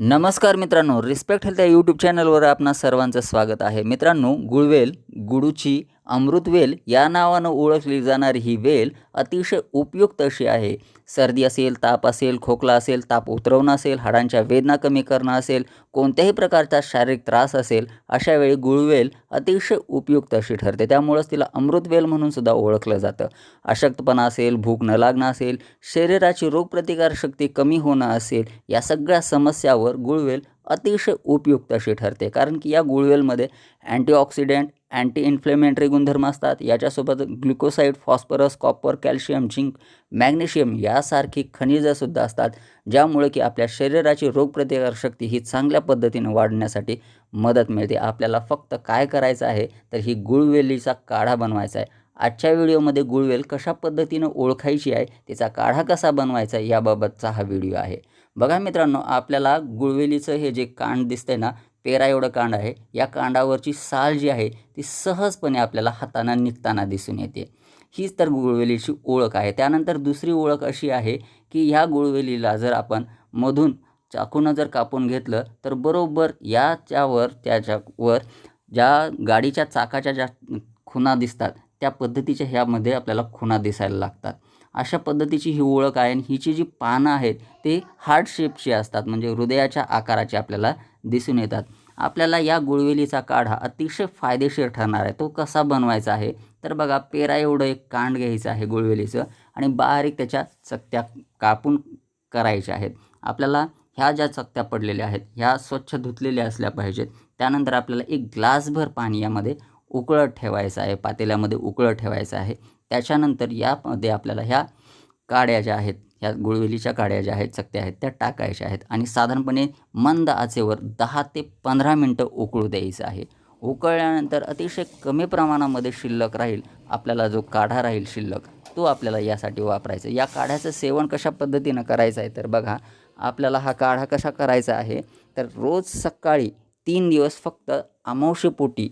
नमस्कार मित्रांनो respect health या यूट्यूब चॅनलवर आपणा सर्वांचं स्वागत आहे. मित्रांनो गुळवेल गुडूची अमृतवेल या नावानं ओळखली जाणारी ही वेल अतिशय उपयुक्त अशी आहे. सर्दी असेल ताप असेल खोकला असेल ताप उतरवणं असेल हाडांच्या वेदना कमी करणं असेल कोणत्याही प्रकारचा शारीरिक त्रास असेल अशा वेळी गुळवेल अतिशय उपयुक्त अशी ठरते. त्यामुळंच तिला अमृतवेल म्हणून सुद्धा ओळखलं जातं. अशक्तपणा असेल भूक न लागणं असेल शरीराची रोगप्रतिकारशक्ती कमी होणं असेल या सगळ्या समस्यावर गुळवेल अतिशय उपयुक्त अशी ठरते. कारण की या गुळवेलमध्ये अँटीऑक्सिडेंट अँटी इन्फ्लेमेटरी गुणधर्म असतात. याच्यासोबत glucoside phosphorus copper calcium zinc magnesium यासारखी खनिजंसुद्धा असतात ज्यामुळे की आपल्या शरीराची रोगप्रतिकारशक्ती ही चांगल्या पद्धतीने वाढण्यासाठी मदत मिळते. आपल्याला फक्त काय करायचं आहे? तर ही गुळवेलीचा काढा बनवायचा आहे. आजच्या व्हिडिओमध्ये गुळवेल कशा पद्धतीनं ओळखायची आहे तिचा काढा कसा बनवायचा याबाबतचा हा व्हिडिओ आहे. बघा मित्रांनो आपल्याला गुळवेलीचं हे जे कांड दिसतंय ना पेरा एवढं कांड आहे. या कांडावरची साल जी आहे ती सहजपणे आपल्याला हाताना निघताना दिसून येते. हीच तर गुळवेलीची ओळख आहे. त्यानंतर दुसरी ओळख अशी आहे की ह्या गुळवेलीला जर आपण मधून चाकूनं जर कापून घेतलं तर बरोबर याच्यावर त्याच्यावर ज्या गाडीच्या चाकाच्या ज्या खुणा दिसतात त्या पद्धतीच्या ह्यामध्ये आपल्याला खुणा दिसायला लागतात. अशा पद्धतीची ही ओळख आहे आणि हिची जी पानं आहेत ते हार्ट शेपची असतात. म्हणजे हृदयाच्या आकाराचे आपल्याला दिसून येतात. आपल्याला या गुळवेलीचा काढा अतिशय फायदेशीर ठरणार आहे. तो कसा बनवायचा आहे? तर बघा पेरा एवढं एक कांड घ्यायचं आहे गुळवेलीचं आणि बारीक त्याच्या चकत्या कापून करायच्या आहेत. आपल्याला ह्या ज्या चकत्या पडलेल्या आहेत ह्या स्वच्छ धुतलेल्या असल्या पाहिजेत. त्यानंतर आपल्याला एक ग्लासभर पाणी यामध्ये उकळत ठेवायचं आहे पातेल्यामध्ये उकळत ठेवायचं आहे. त्याच्यानंतर यामध्ये आपल्याला ह्या काड्या ज्या आहेत ह्या गुळवेलीच्या काड्या ज्या आहेत चकत्या आहेत त्या टाकायच्या आहेत आणि साधारणपणे मंद आचेवर दहा ते पंधरा मिनटं उकळू द्यायचं आहे. उकळल्यानंतर अतिशय कमी प्रमाणामध्ये शिल्लक राहील आपल्याला जो काढा राहील शिल्लक तो आपल्याला यासाठी वापरायचा या काढ्याचं सेवन कशा पद्धतीनं करायचं आहे तर बघा आपल्याला हा काढा कसा करायचा आहे तर रोज सकाळी तीन दिवस फक्त अमावशेपोटी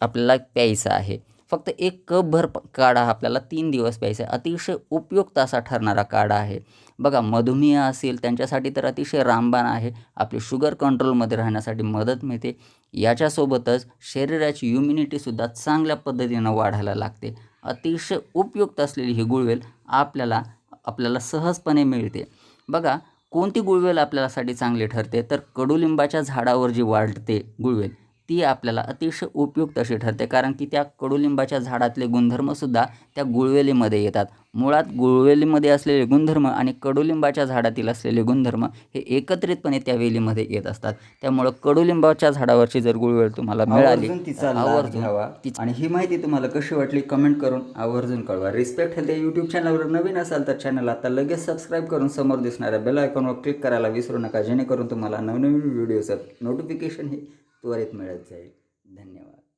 आपल्याला प्यायचा आहे. फक्त एक कपभर भर काढा आपल्याला तीन दिवस प्यायचा आहे. अतिशय उपयुक्त असा ठरणारा काढा आहे. बघा मधुमेह असेल त्यांच्यासाठी तर अतिशय रामबाण आहे. आपली शुगर कंट्रोलमध्ये राहण्यासाठी मदत मिळते. याच्यासोबतच शरीराची इम्युनिटीसुद्धा चांगल्या पद्धतीनं वाढायला लागते. अतिशय उपयुक्त असलेली ही गुळवेल आपल्याला आपल्याला सहजपणे मिळते. बघा कोणती गुळवेल आपल्यासाठी चांगली ठरते? तर कडुलिंबाच्या झाडावर जी वाढते गुळवेल ती आपल्याला अतिशय उपयुक्त अशी ठरते. कारण की त्या कडुलिंबाच्या झाडातले गुणधर्मसुद्धा त्या गुळवेलीमध्ये येतात. मुळात गुळवेलीमध्ये असलेले गुणधर्म आणि कडुलिंबाच्या झाडातील असलेले गुणधर्म हे एकत्रितपणे त्या वेलीमध्ये येत असतात. त्यामुळं कडुलिंबाच्या झाडावरची जर गुळवेल तुम्हाला मिळाली तिचा आवर्जून घ्यावा. तिचा- आणि ही माहिती तुम्हाला कशी वाटली कमेंट करून आवर्जून कळवा. रिस्पेक्ट हेल्थ यूट्यूब चॅनलवर नवीन असाल तर चॅनल आता लगेच सबस्क्राईब करून समोर दिसणाऱ्या बेल आयकॉनवर क्लिक करायला विसरू नका. जेणेकरून तुम्हाला नवनवीन व्हिडिओचं नोटिफिकेशन हे त्वरित मिळत जाईल. धन्यवाद.